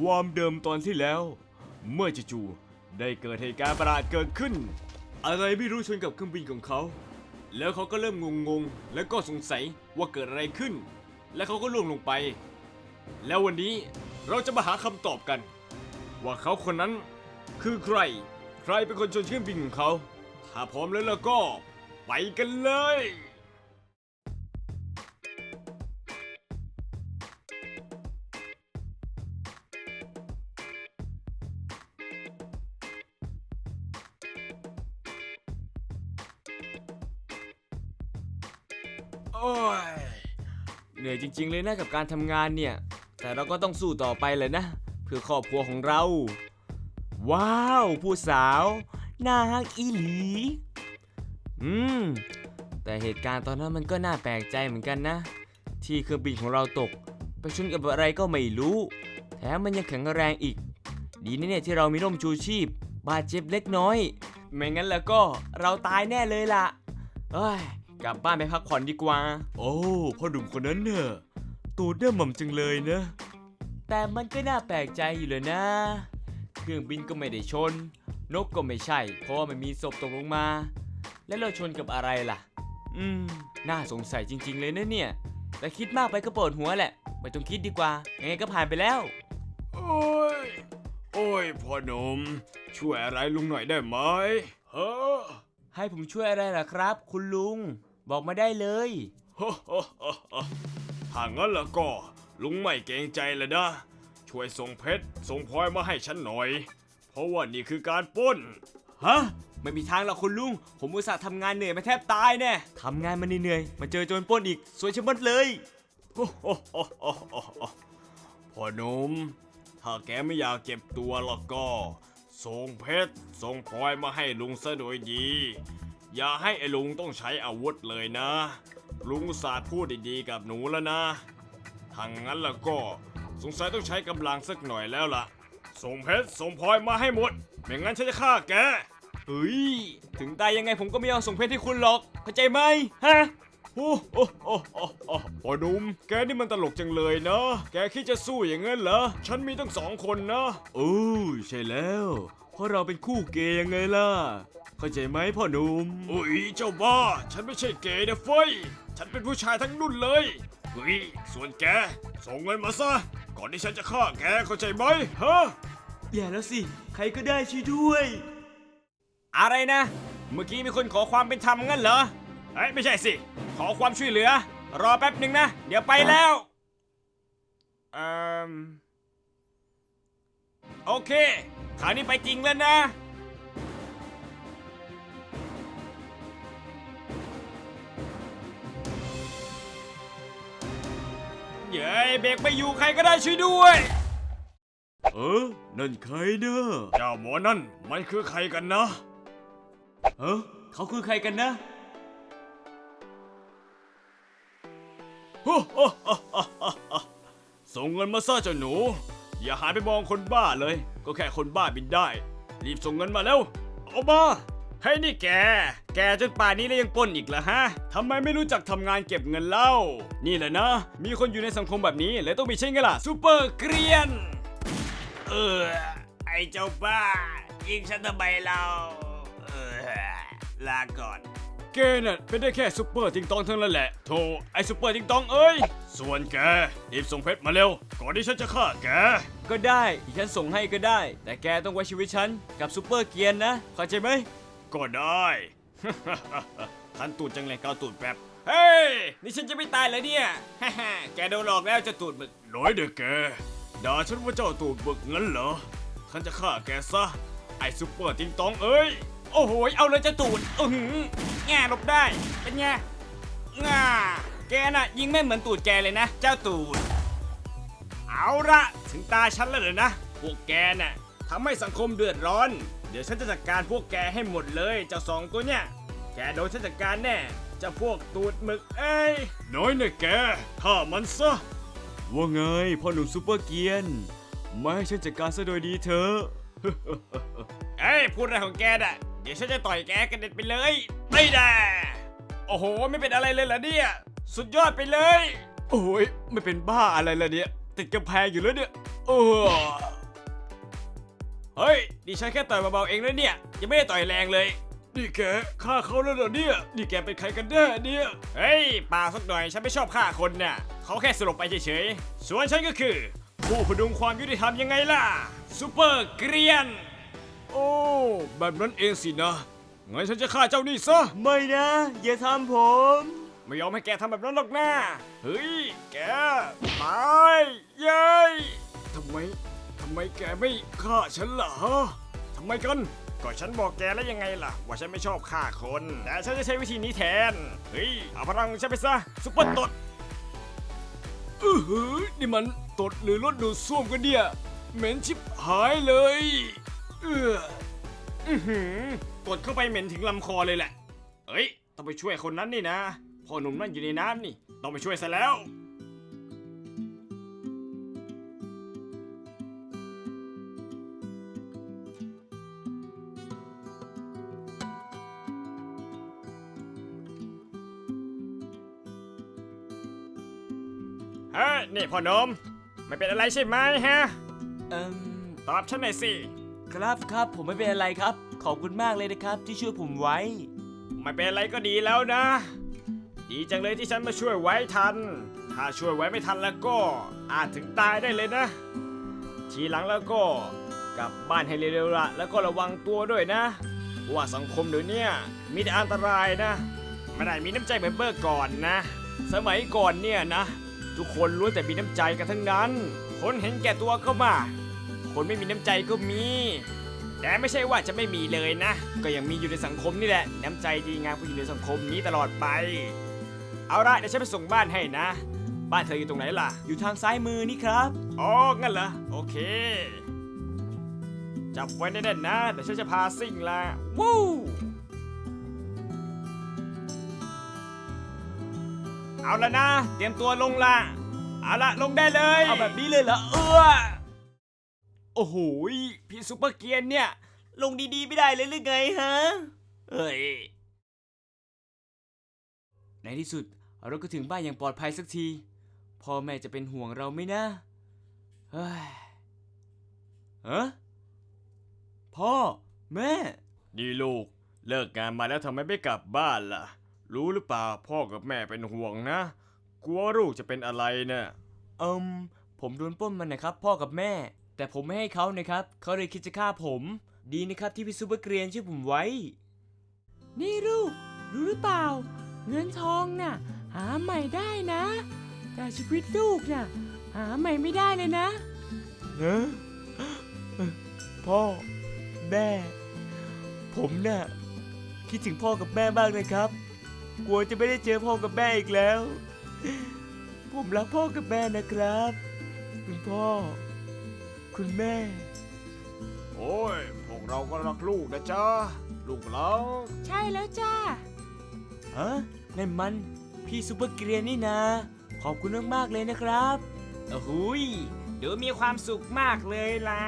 ความเดิมตอนที่แล้ว เมื่อจู่ๆได้เกิดเหตุการณ์ประหลาดเกิดขึ้น อะไรไม่รู้ชนกับเครื่องบินของเขา แล้วเขาก็เริ่มงงๆ แล้วก็สงสัยว่าเกิดอะไรขึ้น แล้วเขาก็ล่วงลงไป แล้ววันนี้เราจะมาหาคำตอบกัน ว่าเขาคนนั้นคือใคร ใครเป็นคนชนเครื่องบินของเขา ถ้าพร้อมแล้วแล้วก็ไปกันเลย โอ้ยเหนื่อยจริง ๆ เลยนะกับการทำงานเนี่ย แต่เราก็ต้องสู้ต่อไปเลยนะ เพื่อครอบครัวของเรา ว้าว ผู้สาวน่ารักอีหลี อืม แต่เหตุการณ์ตอนนั้นมันก็น่าแปลกใจเหมือนกันนะ ที่เครื่องบินของเราตก ไปชนกับอะไรก็ไม่รู้ แถมมันยังแข็งแรงอีก ดีนะเนี่ยที่เรามีร่มชูชีพ บาดเจ็บเล็กน้อย ไม่งั้นแล้วก็เราตายแน่เลยล่ะ เอ้ย กลับบ้านไปพักผ่อนดีกว่า โอ้พ่อหนุ่มคนนั้นเนอะตูดเน่าหม่ำจังเลยนะ แต่มันก็น่าแปลกใจอยู่เลยนะ เครื่องบินก็ไม่ได้ชน นกก็ไม่ใช่ เพราะว่ามันมีศพตกลงมา แล้วเราชนกับอะไรล่ะ อืม น่าสงสัยจริง ๆ เลยนะเนี่ย แต่คิดมากไปก็ปวดหัวแหละ ไม่ต้องคิดดีกว่า ยังไงก็ผ่านไปแล้ว โอ้ย โอ้ยพ่อหนุ่มช่วยอะไรลุงหน่อยได้ไหมเฮ้อให้ผมช่วยอะไรล่ะครับ คุณลุง บอกมาได้เลยถ้างั้นแล้วก็ ลุงไม่เกรงใจเลยนะ ช่วยส่งเพชรส่งพลอยมาให้ฉันหน่อย เพราะว่านี่คือการปล้น ฮะ ไม่มีทางหรอกคุณลุง ผมอุตส่าห์ทำงานเหนื่อยมาแทบตายแน่ทำงานมาเหนื่อยๆมาเจอโจรปล้นอีก สวยชะมัดเลยพ่อหนุ่มถ้าแกไม่อยากเก็บตัวแล้วก็ส่งเพชรส่งพลอยมาให้ลุงซะโดยดี อย่าให้ไอ้ลุงต้องใช้อาวุธเลยนะ ลุงศาสตร์พูดดีๆกับหนูแล้วนะถ้างั้นแล้วก็สงสัยต้องใช้กำลังสักหน่อยแล้วล่ะ ส่งเพชรส่งพลอยมาให้หมด ไม่งั้นฉันจะฆ่าแก เฮ้ย ถึงตายยังไงผมก็ไม่ยอมส่งเพชรให้คุณหรอก เข้าใจไหมฮะ โอ้โอ้โอ้โอ้โอ้พ่อหนุ่มแกนี่มันตลกจังเลยนะ แกคิดจะสู้อย่างนั้นเหรอ ฉันมีตั้งสองคนนะโอ้ใช่แล้ว เพราะเราเป็นคู่เกย์ยังไงล่ะ เข้าใจไหมพ่อหนุ่มโอ้ยเจ้าบ้า ฉันไม่ใช่เกย์นะเฟ้ย ฉันเป็นผู้ชายทั้งนุ่นเลยเฮ้ยส่วนแก ส่งเงินมาซะ ก่อนที่ฉันจะฆ่าแกเข้าใจไหมฮะ อย่าแล้วสิ ใครก็ได้ช่วยด้วย อะไรนะ เมื่อกี้มีคนขอความเป็นธรรมงั้นเหรอ เอ้ยไม่ใช่สิ ขอความช่วยเหลือ รอแป๊บหนึ่งนะ เดี๋ยวไปแล้วเอ่มโอเคคราวนี้ไปจริงแล้วนะ เย้ยเบรกไม่อยู่ใครก็ได้ช่วยด้วย เออ นั่นใครเนอะเจ้าหมอนั่นมันคือใครกันนะ เออเขาคือใครกันนะ ส่งเงินมาซะเจ้าหนู อย่าหายไปมองคนบ้าเลย ก็แค่คนบ้าบินได้ รีบส่งเงินมาแล้วเอามาเฮ้ยนี่แก แกจนป่านนี้แล้วยังปล้นอีกเหรอฮะทำไมไม่รู้จักทำงานเก็บเงินเล่า นี่แหละนะ มีคนอยู่ในสังคมแบบนี้เลยต้องมีใช่ไงล่ะซูเปอร์เกรียน เออ ไอเจ้าบ้ายิงฉันทำไมเรา เออ ลาก่อน แกน่ะเป็นได้แค่ซุปเปอร์ติงตองเท่านั้นแหละโธ่ไอ้ซุปเปอร์ติงตองเอ้ย ส่วนแกรีบส่งเพชรมาเร็ว ก่อนที่ฉันจะฆ่าแก ก็ได้ฉันส่งให้ก็ได้ แต่แกต้องไว้ชีวิตฉันกับซุปเปอร์เกียร์นะเข้าใจไหมก็ได้ทันตูดจังเลยเกาตูดแป๊บเฮ้ยนี่ฉันจะไม่ตายเลยเนี่ยแกโดนหลอกแล้วเจะตูดบึกน้อยเด็กแกด่าฉันว่าเจ้าตูดบึกงั้นเหรอฉันจะฆ่าแกซะไอ้ซุปเปอร์ติงตองเอ้ย โอ้โหยเอาเลยเจะตูดอือหือแง่หลบได้ เป็นไงง่าแกน่ะยิงไม่เหมือนตูดแกเลยนะ เจ้าตูด เอาละถึงตาฉันแล้วเหรอนะ พวกแกน่ะทำให้สังคมเดือดร้อน เดี๋ยวฉันจะจัดการพวกแกให้หมดเลยเจ้าสองตัวเนี่ย แกโดนฉันจัดการแน่เจ้าพวกตูดหมึกเอ้ย น้อยนะแกฆ่ามันซะ ว่าไงพ่อหนุ่มซูเปอร์เกียน ไม่ให้ฉันจัดการซะโดยดีเถอะ เอ้ยพูดอะไรของแกน่ะ เดี๋ยวฉันจะต่อยแกกระเด็นไปเลย ไม่ได้ โอ้โห ไม่เป็นอะไรเลยเหรอเนี่ย สุดยอดไปเลย โอ้ยไม่เป็นบ้าอะไรละเนี่ย ติดกำแพงอยู่แล้วเนี่ยโอ้เฮ้ยดิฉันแค่ต่อยเบาๆเองนะเนี่ย ยังไม่ได้ต่อยแรงเลย นี่แกฆ่าเขาแล้วเหรอเนี่ย นี่แกเป็นใครกันแน่เนี่ย เฮ้ยป่าสักหน่อยฉันไม่ชอบฆ่าคนน่ะเขาแค่สลบไปเฉยๆ ส่วนฉันก็คือ ผู้พดุงความยุติธรรมยังไงล่ะซูเปอร์เกรียน โอ้ แบบนั้นเองสินะงั้นฉันจะฆ่าเจ้านี่ซะ ไม่นะ อย่าทำผม ไม่ยอมให้แกทำแบบนั้นหรอกนะเฮ้ย แกตายเย้ยทำไม ทำไมแกไม่ฆ่าฉันล่ะฮะทำไมกัน ก็ฉันบอกแกแล้วยังไงล่ะ ว่าฉันไม่ชอบฆ่าคน แต่ฉันจะใช้วิธีนี้แทน เฮ้ย เอาพลังฉันไปซะซุปเปอร์ตดอือหือนี่มันตดหรือรถดูดซ่วมกันเนี่ยเหม็นชิบหายเลย เอออือหือกดเข้าไปเหม็นถึงลำคอเลยแหละ เอ้ย ต้องไปช่วยคนนั้นนี่นะพ่อหนุ่มนั่นอยู่ในน้ำนี่ ต้องไปช่วยซะแล้ว เฮ้ย นี่พ่อหนมไม่เป็นอะไรใช่ไหมฮะ เอืมตอบฉันหน่อยสิ ครับครับผมไม่เป็นอะไรครับ ขอบคุณมากเลยนะครับ ที่ช่วยผมไว้ ไม่เป็นอะไรก็ดีแล้วนะ ดีจังเลยที่ฉันมาช่วยไว้ทัน ถ้าช่วยไว้ไม่ทันแล้วก็อาจถึงตายได้เลยนะ ทีหลังแล้วก็กลับบ้านให้เร็วๆละแล้วก็ระวังตัวด้วยนะว่าสังคมเดี๋ยวเนี้ยมีแต่อันตรายนะไม่ได้มีน้ำใจเหมือนเมื่อก่อนนะ สมัยก่อนเนี่ยนะ ทุกคนล้วนแต่มีน้ำใจกันทั้งนั้น คนเห็นแก่ตัวก็มา คนไม่มีน้ำใจก็มี แต่ไม่ใช่ว่าจะไม่มีเลยนะ ก็ยังมีอยู่ในสังคมนี่แหละ น้ำใจดีงามก็อยู่ในสังคมนี้ตลอดไป เอาละเดี๋ยวฉันไปส่งบ้านให้นะ บ้านเธออยู่ตรงไหนล่ะ อยู่ทางซ้ายมือนี่ครับอ๋องั้นเหรอโอเค จับไว้แน่นๆนะเดี๋ยวฉันจะพาซิ่งละวู้เอาละนะ เตรียมตัวลงละเอาละลงได้เลย เอาแบบนี้เลยเหรอเออ โอ้โหยพี่ซุปเปอร์เกียร์เนี่ย ลงดีๆไม่ได้เลยหรือไงฮะเอ้ย ในที่สุดเราก็ถึงบ้านอย่างปลอดภัยสักที พ่อแม่จะเป็นห่วงเราไหมนะ เฮ้ยฮะพ่อ แม่นี่ลูก เลิกงานมาแล้วทำไมไม่กลับบ้านล่ะ รู้หรือเปล่าพ่อกับแม่เป็นห่วงนะ กลัวลูกจะเป็นอะไรเนี่ยเอิมผมโดนปล้นมันนะครับ พ่อกับแม่ แต่ผมไม่ให้เขานะครับ เขาเลยคิดจะฆ่าผม ดีนะครับที่พี่ซูเปอร์เกรียนช่วยผมไว้ นี่ลูกรู้หรือเปล่า เงินทองน่ะ หาใหม่ได้นะ แต่ชีวิตลูกน่ะ หาใหม่ไม่ได้เลยนะเนอะพ่อ แม่ ผมน่ะ คิดถึงพ่อกับแม่มากเลยครับ กลัวจะไม่ได้เจอพ่อกับแม่อีกแล้ว ผมรักพ่อกับแม่นะครับ คุณพ่อ คุณแม่ โอ้ย พวกเราก็รักลูกนะจ๊ะ ลูกเราใช่แล้วจ้า ฮะนั่นมัน พี่ซูเปอร์เกรียนนี่นะ ขอบคุณมากๆเลยนะครับโอ้โหุยเดี๋ยวมีความสุขมากเลยล่ะ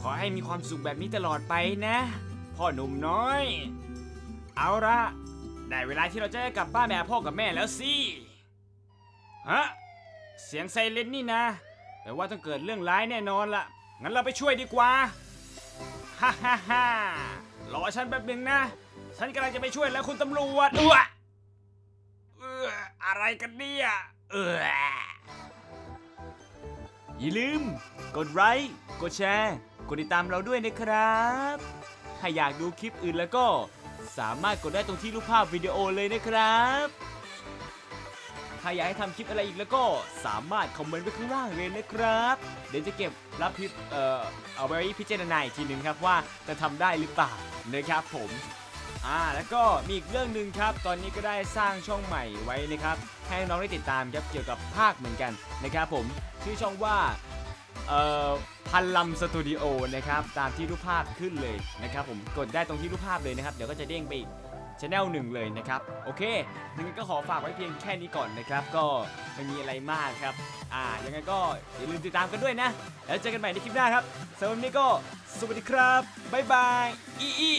ขอให้มีความสุขแบบนี้ตลอดไปนะ พ่อหนุ่มน้อย เอาละได้เวลาที่เราจะได้กลับบ้านแบบพ่อกับแม่แล้วสิ ฮะ เสียงไซเรนนี่นะ แปลว่าต้องเกิดเรื่องร้ายแน่นอนละงั้นเราไปช่วยดีกว่า ฮ่าฮ่าฮ่ารอฉันแป๊บหนึ่งนะ ฉันกำลังจะไปช่วยแล้วคุณตำรวจอ้วเอออะไรกันเนี่ยเอออย่าลืม กดไลค์กดแชร์ กดติดตามเราด้วยนะครับ ถ้าอยากดูคลิปอื่นแล้วก็สามารถกดได้ตรงที่รูปภาพวิดีโอเลยนะครับ ถ้าอยากให้ทำคลิปอะไรอีกแล้วก็สามารถคอมเมนต์ไว้ข้างล่างเลยนะครับ เดี๋ยวจะเก็บรับคลิเอ่อเอาไว้พิจารณาอีกทีหนึ่งครับว่าจะทำได้หรือเปล่านะครับผมอ่าแล้วก็มีอีกเรื่องหนึ่งครับ ตอนนี้ก็ได้สร้างช่องใหม่ไว้นะครับ ให้น้องได้ติดตามครับเกี่ยวกับภาคเหมือนกันนะครับผมชื่อช่องว่าเอ่อพันลำสตูดิโอนะครับตามที่รูปภาพขึ้นเลยนะครับผมกดได้ตรงที่รูปภาพเลยนะครับ เดี๋ยวก็จะเด้งไปอีก ช anel หนึ่งเลยนะครับ โอเคยังไงก็ขอฝากไว้เพียงแค่นี้ก่อนนะครับ ก็ไม่มีอะไรมากครับ อ่ายังไงก็อย่าลืมติดตามกันด้วยนะ แล้วเจอกันใหม่ในคลิปหน้าครับสำหรับวันนี้ก็สวัสดีครับบ๊ายบายอีอี